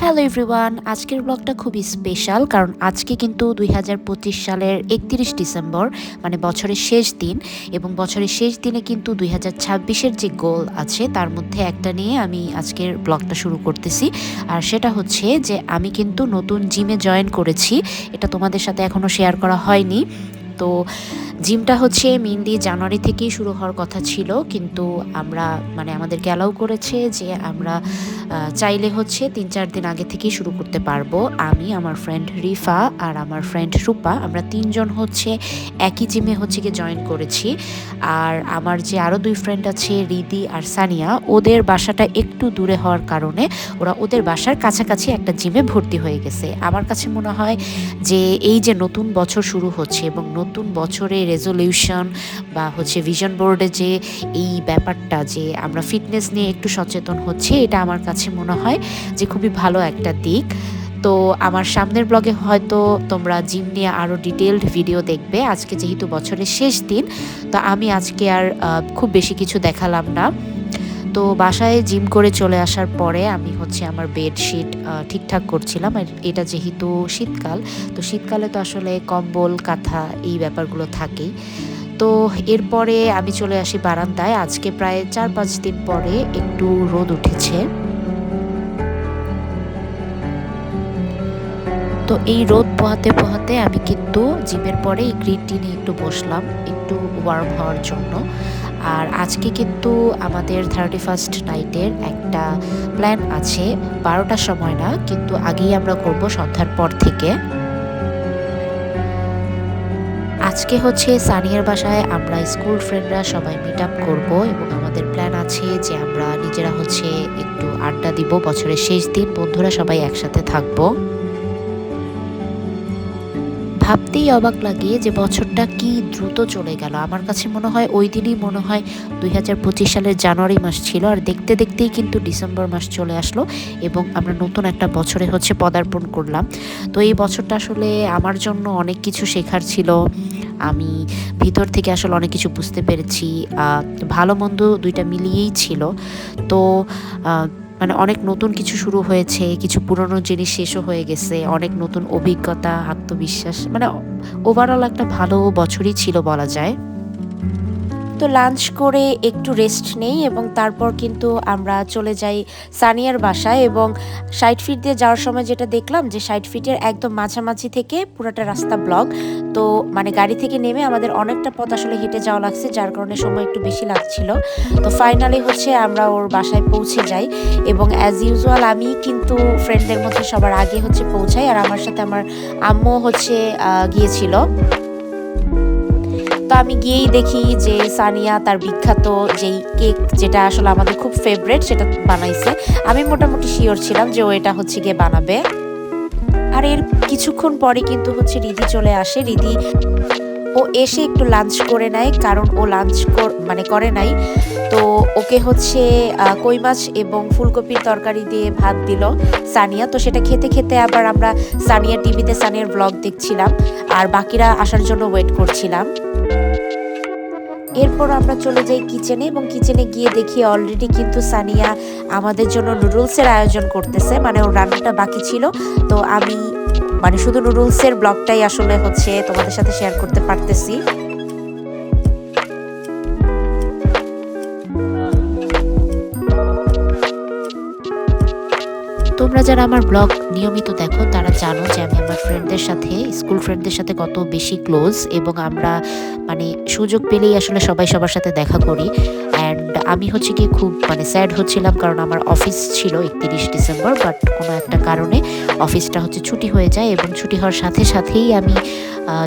Hello everyone আজকের ব্লগটা খুবই স্পেশাল কারণ আজকে কিন্তু দুই হাজার পঁচিশ সালের একত্রিশ ডিসেম্বর মানে বছরের শেষ দিন এবং বছরের শেষ দিনে কিন্তু দুই হাজার যে গোল আছে, তার মধ্যে একটা নিয়ে আমি আজকের ব্লগটা শুরু করতেছি। আর সেটা হচ্ছে যে আমি কিন্তু নতুন জিমে জয়েন করেছি। এটা তোমাদের সাথে এখনও শেয়ার করা হয়নি। তো জিমটা হচ্ছে মেনলি জানুয়ারি থেকেই শুরু হওয়ার কথা ছিল, কিন্তু আমরা মানে আমাদেরকে অ্যালাউ করেছে যে আমরা চাইলে হচ্ছে তিন চার দিন আগে থেকেই শুরু করতে পারব। আমি, আমার ফ্রেন্ড রিফা আর আমার ফ্রেন্ড রূপা, আমরা তিনজন হচ্ছে একই জিমে হচ্ছে গিয়ে জয়েন করেছি। আর আমার যে আরও দুই ফ্রেন্ড আছে, রিদি আর সানিয়া, ওদের বাসাটা একটু দূরে হওয়ার কারণে ওরা ওদের বাসার কাছাকাছি একটা জিমে ভর্তি হয়ে গেছে। আমার কাছে মনে হয় যে এই যে নতুন বছর শুরু হচ্ছে এবং নতুন বছরে রেজলিউশন বা হচ্ছে ভিশন বোর্ডে যে এই ব্যাপারটা যে আমরা ফিটনেস নিয়ে একটু সচেতন হচ্ছে, এটা আমার কাছে মনে হয় যে খুবই ভালো একটা দিক। তো আমার সামনের ব্লগে হয়তো তোমরা জিম নিয়ে আরও ডিটেলড ভিডিও দেখবে। আজকে যেহেতু বছরের শেষ দিন, তো আমি আজকে আর খুব বেশি কিছু দেখালাম না। তো বাসায় জিম করে চলে আসার পরে আমি হচ্ছে আমার বেডশিট ঠিকঠাক করছিলাম। এটা যেহেতু শীতকাল, তো শীতকালে তো আসলে কম্বল, কাঁথা এই ব্যাপারগুলো থাকেই। তো এরপরে আমি চলে আসি বারান্দায়। আজকে প্রায় চার পাঁচ দিন পরে একটু রোদ উঠেছে। তো এই রোদ পোহাতে পোহাতে আমি কিন্তু জিমের পরে এই গ্রিন টি নিয়ে একটু বসলাম, একটু ওয়ার্ম হওয়ার জন্য। আর আজকে কিন্তু আমাদের থার্টি ফার্স্ট নাইটের একটা প্ল্যান আছে। বারোটার সময় না, কিন্তু আগেই আমরা করব সন্ধ্যার পর থেকে। আজকে হচ্ছে সানিয়ার বাসায় আমরা স্কুল ফ্রেন্ডরা সবাই মিট আপ করব এবং আমাদের প্ল্যান আছে যে আমরা নিজেরা হচ্ছে একটু আড্ডা দিব। বছরের শেষ দিন বন্ধুরা সবাই একসাথে থাকব। ভাবতেই অবাক লাগে যে বছরটা কি দ্রুত চলে গেল। আমার কাছে মনে হয় ওই দিনই মনে হয় দুই হাজার পঁচিশ সালের জানুয়ারি মাস ছিল। আর দেখতে দেখতেই কিন্তু ডিসেম্বর মাস চলে আসলো এবং আমরা নতুন একটা বছরে হচ্ছে পদার্পণ করলাম। তো এই বছরটা আসলে আমার জন্য অনেক কিছু শেখার ছিল। আমি ভিতর থেকে আসলে অনেক কিছু বুঝতে পেরেছি। ভালো মন্দ দুইটা মিলিয়েই ছিল। তো মানে অনেক নতুন কিছু শুরু হয়েছে, কিছু পুরনো জিনিস শেষও হয়ে গেছে, অনেক নতুন অভিজ্ঞতা, আত্মবিশ্বাস মানে ওভারঅল একটা ভালো বছরই ছিল বলা যায়। তো লাঞ্চ করে একটু রেস্ট নেই এবং তারপর কিন্তু আমরা চলে যাই সানিয়ার বাসায় এবং সাইড ফিট দিয়ে যাওয়ার সময় যেটা দেখলাম যে সাইড ফিটের একদম মাঝামাঝি থেকে পুরোটা রাস্তা ব্লক তো মানে গাড়ি থেকে নেমে আমাদের অনেকটা পথ আসলে হেঁটে যাওয়া লাগছে, যার কারণে সময় একটু বেশি লাগছিল। তো ফাইনালি হচ্ছে আমরা ওর বাসায় পৌঁছে যাই এবং অ্যাজ ইউজুয়াল আমি কিন্তু ফ্রেন্ডদের মধ্যে সবার আগে হচ্ছে পৌঁছাই আর আমার সাথে আমার আম্মু হচ্ছে গিয়েছিল। তো আমি গিয়েই দেখি যে সানিয়া, তার বিখ্যাত যেই কেক যেটা আসলে আমাদের খুব ফেভারেট সেটা বানাইছে। আমি মোটামুটি শিওর ছিলাম যে ও এটা হচ্ছে গিয়ে বানাবে। আর এর কিছুক্ষণ পরে কিন্তু হচ্ছে রিদি চলে আসে। রিদি ও এসে একটু লাঞ্চ করে নেয়, কারণ ও লাঞ্চ মানে করে নাই। তো ওকে হচ্ছে কই মাছ এবং ফুলকপির তরকারি দিয়ে ভাত দিল সানিয়া। তো সেটা খেতে খেতে আবার আমরা সানিয়া টিভিতে সানিয়ার ব্লগ দেখছিলাম। আর বাকিরা আসার জন্য ওয়েট করছিলাম। এরপর আমরা চলে যাই কিচেনে এবং কিচেনে গিয়ে দেখি অলরেডি কিন্তু সানিয়া আমাদের জন্য নুডলসের আয়োজন করতেছে। মানে ওর রান্নাটা বাকি ছিল। তো আমি মানে শুধু নুডলসের ব্লগটাই আসলে হচ্ছে তোমাদের সাথে শেয়ার করতে পারতেছি। তোমরা যারা আমার ব্লগ নিয়মিত দেখো, তারা জানো যে আমি আমার ফ্রেন্ডদের সাথে স্কুল ফ্রেন্ডদের সাথে কত বেশি ক্লোজ এবং আমরা মানে সুযোগ পেলেই আসলে সবাই সবার সাথে দেখা করি। অ্যান্ড আমি হচ্ছে কি খুব মানে স্যাড হচ্ছিলাম কারণ আমার অফিস ছিল একত্রিশ ডিসেম্বর বাট কোনো একটা কারণে অফিসটা হচ্ছে ছুটি হয়ে যায় এবং ছুটি হওয়ার সাথে সাথেই আমি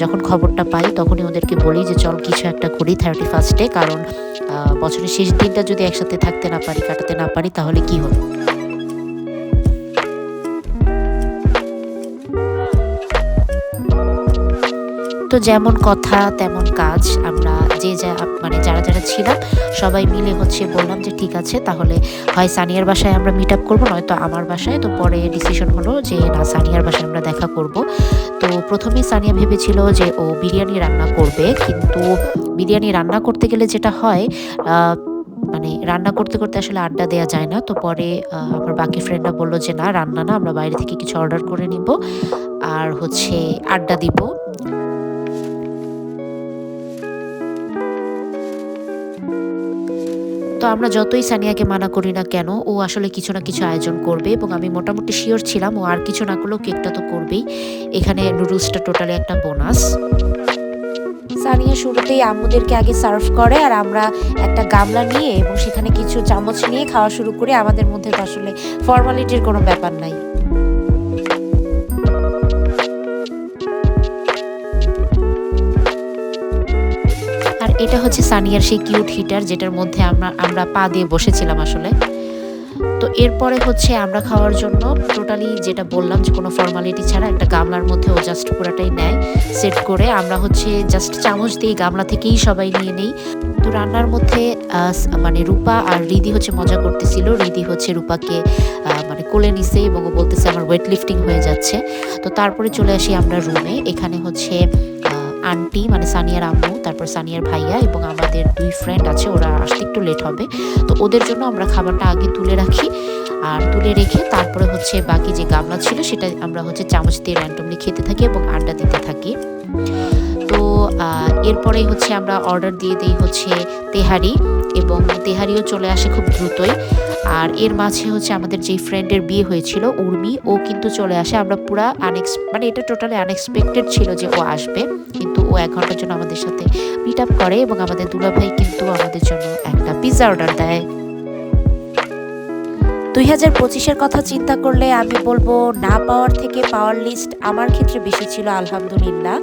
যখন খবরটা পাই তখনই ওদেরকে বলি যে, চল কিছু একটা করি থার্টি ফার্স্টে কারণ বছরের শেষ দিনটা যদি একসাথে থাকতে না পারি, কাটাতে না পারি, তাহলে কি হবে? তো যেমন কথা, তেমন কাজ। আমরা যে যা মানে যারা যারা ছিলাম, সবাই মিলে হচ্ছে বললাম যে, ঠিক আছে, তাহলে হয় সানিয়ার বাসায় আমরা মিট আপ করব, নয়তো আমার বাসায়। তো পরে ডিসিশন হলো যে, না, সানিয়ার বাসায় আমরা দেখা করব। তো প্রথমে সানিয়া ভেবেছিল যে, ও বিরিয়ানি রান্না করবে। কিন্তু বিরিয়ানি রান্না করতে গেলে যেটা হয় মানে রান্না করতে করতে আসলে আড্ডা দেওয়া যায় না। তো পরে আমার বাকি ফ্রেন্ডরা বলল যে, না, রান্না না, আমরা বাইরে থেকে কিছু অর্ডার করে নিব। আর হচ্ছে আড্ডা দিব। আমরা যতই সানিয়াকে মানা করি না কেন, ও আসলে কিছু না কিছু আয়োজন করবে এবং আমি মোটামুটি শিওর ছিলাম ও আর কিছু না করলেও কেকটা তো করবেই। এখানে নুডলসটা টোটালি একটা বোনাস সানিয়া শুরুতেই আম্মুদেরকে আগে সার্ভ করে আর আমরা একটা গামলা নিয়ে এবং সেখানে কিছু চামচ নিয়ে খাওয়া শুরু করে। আমাদের মধ্যে তো আসলে ফর্মালিটির কোনো ব্যাপার নাই। এটা হচ্ছে সানিয়ার সেই কিউট হিটার যেটার মধ্যে আমরা আমরা পা দিয়ে বসেছিলাম আসলে। তো এরপরে হচ্ছে আমরা খাওয়ার জন্য টোটালি যেটা বললাম যে কোনো ফর্মালিটি ছাড়া একটা গামলার মধ্যে ও জাস্ট পুরাটাই নেয় সেট করে আমরা হচ্ছে জাস্ট চামচ দিয়ে গামলা থেকেই সবাই নিয়ে নেই। তো রান্নার মধ্যে মানে রূপা আর রিদি হচ্ছে মজা করতেছিল। রিদি হচ্ছে রূপাকে মানে কোলে নিছে এবং ও বলতেছে আমার ওয়েট লিফটিং হয়ে যাচ্ছে। তো তারপরে চলে আসি আমরা রুমে এখানে হচ্ছে আন্টি মানে সানিয়ার আম্মু, তারপর সানিয়ার ভাইয়া এবং আমাদের দুই ফ্রেন্ড আছে, ওরা আসতে একটু লেট হবে। তো ওদের জন্য আমরা খাবারটা আগে তুলে রাখি আর তুলে রেখে তারপরে হচ্ছে বাকি যে গামলা ছিল, সেটা আমরা হচ্ছে চামচ দিয়ে র্যান্ডমলি খেতে থাকি এবং আড্ডা দিতে থাকি। তো এরপরেই হচ্ছে আমরা অর্ডার দিয়ে দিই হচ্ছে তেহারি এবং তেহারিও চলে আসে খুব দ্রুতই। আর এর মাঝে হচ্ছে আমাদের যেই ফ্রেন্ডের বিয়ে হয়েছিল, উর্মি, ও কিন্তু চলে আসে। আমরা পুরা আনএক্স মানে এটা টোটালি আনএক্সপেক্টেড ছিল যে ও আসবে। কিন্তু ও এক ঘণ্টার জন্য আমাদের সাথে মিট আপ করে এবং আমাদের দুলাভাই কিন্তু আমাদের জন্য একটা পিৎজা অর্ডার দেয়। দুই হাজার পঁচিশের কথা চিন্তা করলে আমি বলব না পাওয়ার থেকে পাওয়ার লিস্ট আমার ক্ষেত্রে বেশি ছিল, আলহামদুলিল্লাহ।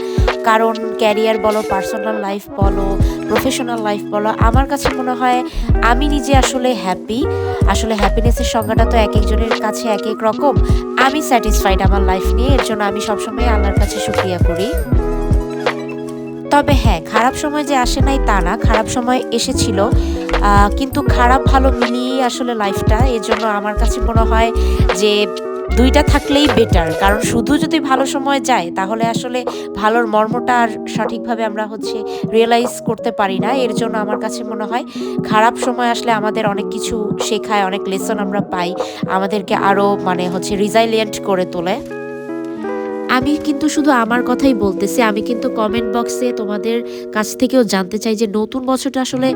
কারণ ক্যারিয়ার বলো, পার্সোনাল লাইফ বলো, প্রফেশনাল লাইফ বলো, আমার কাছে মনে হয় আমি নিজে আসলে হ্যাপি। আসলে হ্যাপিনেসের সংজ্ঞাটা তো এক একজনের কাছে এক এক রকম। আমি স্যাটিসফাইড আমার লাইফ নিয়ে, এর জন্য আমি সবসময় আল্লাহর কাছে শুক্রিয়া করি। তবে হ্যাঁ খারাপ সময় যে আসে নাই তা না, খারাপ সময় এসেছিল। কিন্তু খারাপ ভালো মিলিয়েই আসলে লাইফটা এর জন্য আমার কাছে মনে হয় যে দুইটা থাকলেই বেটার কারণ শুধু যদি ভালো সময় যায়, তাহলে আসলে ভালোর মর্মটা আর সঠিকভাবে আমরা হচ্ছে রিয়েলাইজ করতে পারি না। এর জন্য আমার কাছে মনে হয় খারাপ সময় আসলে আমাদের অনেক কিছু শেখায়, অনেক লেসন আমরা পাই, আমাদেরকে আরও মানে হচ্ছে রিজাইলিয়েন্ট করে তোলে। আমি কিন্তু শুধু আমার কথাই বলতেছি, আমি কিন্তু কমেন্ট বক্সে তোমাদের কাছ থেকেও জানতে চাই যে নতুন বছরটা আসলে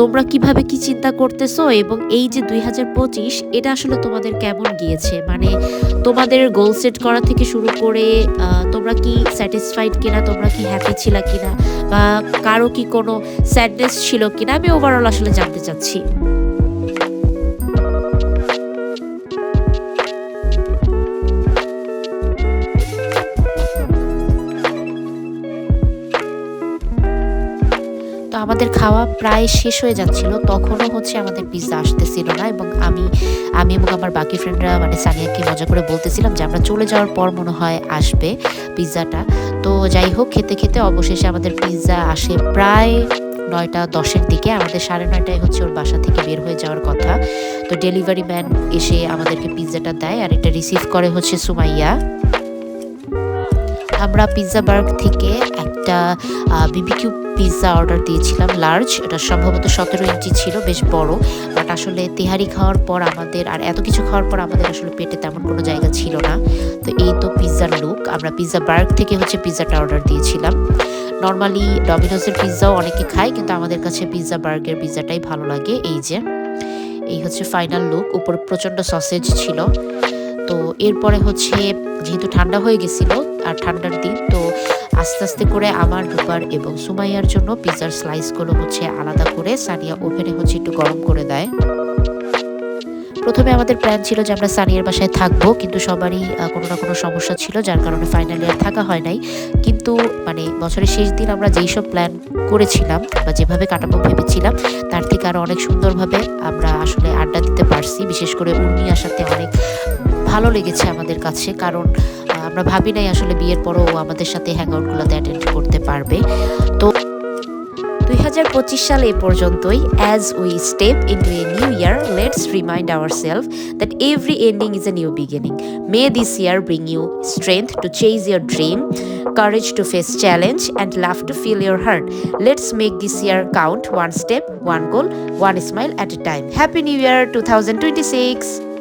তোমরা কীভাবে কি চিন্তা করতেছো এবং এই যে দুই হাজার পঁচিশ, এটা আসলে তোমাদের কেমন গিয়েছে? মানে তোমাদের গোল সেট করা থেকে শুরু করে তোমরা কি স্যাটিসফাইড কিনা, তোমরা কি হ্যাপি ছিল কিনা, বা কারও কি কোনো স্যাডনেস ছিল কিনা, আমি ওভারঅল আসলে জানতে চাচ্ছি। আমাদের খাওয়া প্রায় শেষ হয়ে যাচ্ছিল। তখনও হচ্ছে আমাদের পিৎজা আসতেছিল না এবং আমি আমি এবং আমার বাকি ফ্রেন্ডরা মানে সানিয়াকে মজা করে বলতেছিলাম যে, আমরা চলে যাওয়ার পর মনে হয় আসবে পিৎজাটা তো যাই হোক, খেতে খেতে অবশেষে আমাদের পিৎজা আসে প্রায় নয়টা দশের দিকে। আমাদের সাড়ে নয়টায় হচ্ছে ওর বাসা থেকে বের হয়ে যাওয়ার কথা। তো ডেলিভারি ম্যান এসে আমাদেরকে পিৎজাটা দেয় আর এটা রিসিভ করে হচ্ছে সুমাইয়া। আমরা পিৎজা বার্গ থেকে একটা বিবিকিউ পিৎজা অর্ডার দিয়েছিলাম লার্জ এটা সম্ভবত সতেরো ইঞ্চি ছিল, বেশ বড়। বাট আসলে তেহারি খাওয়ার পর আমাদের, আর এত কিছু খাওয়ার পর আমাদের আসলে পেটে তেমন কোনো জায়গা ছিল না। তো এই তো পিৎজার লুক আমরা পিৎজা বার্গ থেকে হচ্ছে পিৎজাটা অর্ডার দিয়েছিলাম। নর্মালি ডমিনোসের পিৎজাও অনেকে খায়, কিন্তু আমাদের কাছে পিৎজা বার্গের পিৎজাটাই ভালো লাগে, এই যে। এই হচ্ছে ফাইনাল লুক উপর প্রচণ্ড সসেজ ছিল। তো এরপরে হচ্ছে, যেহেতু ঠান্ডা হয়ে গেছিল, আর ঠান্ডার দিন, তো আস্তে আস্তে করে আমার রূপার এবং সুমাইয়ার জন্য পিৎজার স্লাইসগুলো হচ্ছে আলাদা করে সানিয়া ওভেনে হচ্ছে একটু গরম করে দেয়। প্রথমে আমাদের প্ল্যান ছিল যে আমরা সানিয়ার বাসায় থাকব, কিন্তু সবারই কোনো না কোনো সমস্যা ছিল, যার কারণে ফাইনালি আর থাকা হয় নাই। কিন্তু মানে বছরের শেষ দিন আমরা যেই সব প্ল্যান করেছিলাম বা যেভাবে কাটাবো ভেবেছিলাম, তার থেকে আরও অনেক সুন্দরভাবে আমরা আসলে আড্ডা দিতে পারছি। বিশেষ করে উর্মিয়ার সাথে অনেক ভালো লেগেছে আমাদের কাছে, কারণ আমরা ভাবি নাই আসলে বিয়ের পরও আমাদের সাথে হ্যাং আউটগুলোতে অ্যাটেন্ড করতে পারবে। তো দুই হাজার পঁচিশ সাল এ পর্যন্তই as we step into a new year let's remind our self that every ending is a new beginning may this year bring you strength to chase your dream courage to face challenge, and love to fill your heart. Let's make this year count one step, one goal, one smile at new year two thousand year 2026